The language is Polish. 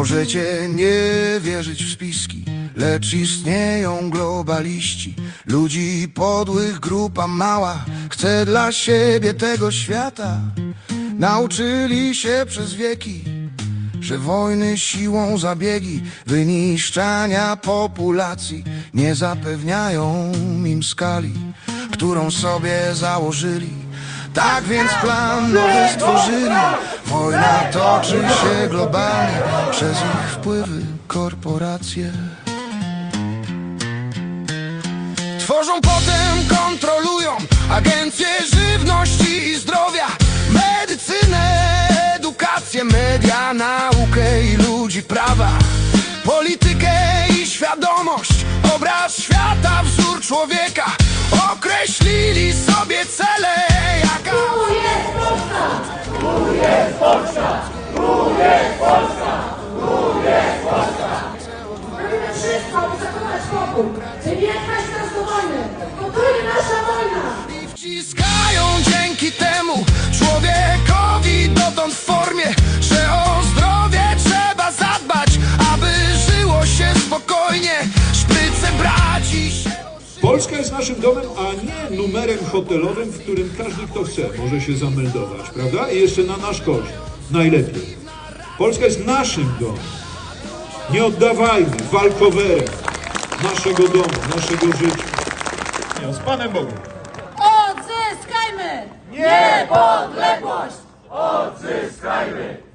Możecie nie wierzyć w spiski, lecz istnieją globaliści. Ludzi podłych grupa mała chce dla siebie tego świata. Nauczyli się przez wieki, że wojny siłą zabiegi wyniszczania populacji nie zapewniają im skali, którą sobie założyli. Tak więc plan nowy stworzyli. Wojna toczy się globalnie przez ich wpływy korporacje. Tworzą potem, kontrolują agencje żywności i zdrowia, medycynę, edukację, media, naukę i ludzi prawa, politykę i świadomość, obraz świata, wzór człowieka. I wciskają dzięki temu człowiekowi dotąd w formie, że o zdrowie trzeba zadbać, aby żyło się spokojnie, szpryce brać i się Polska jest naszym domem, a nie numerem hotelowym, w którym każdy kto chce może się zameldować, prawda? I jeszcze na nasz koszt. Najlepiej. Polska jest naszym domem. Nie oddawajmy walkowerem naszego domu, naszego życia. Z Panem Bogiem. Private.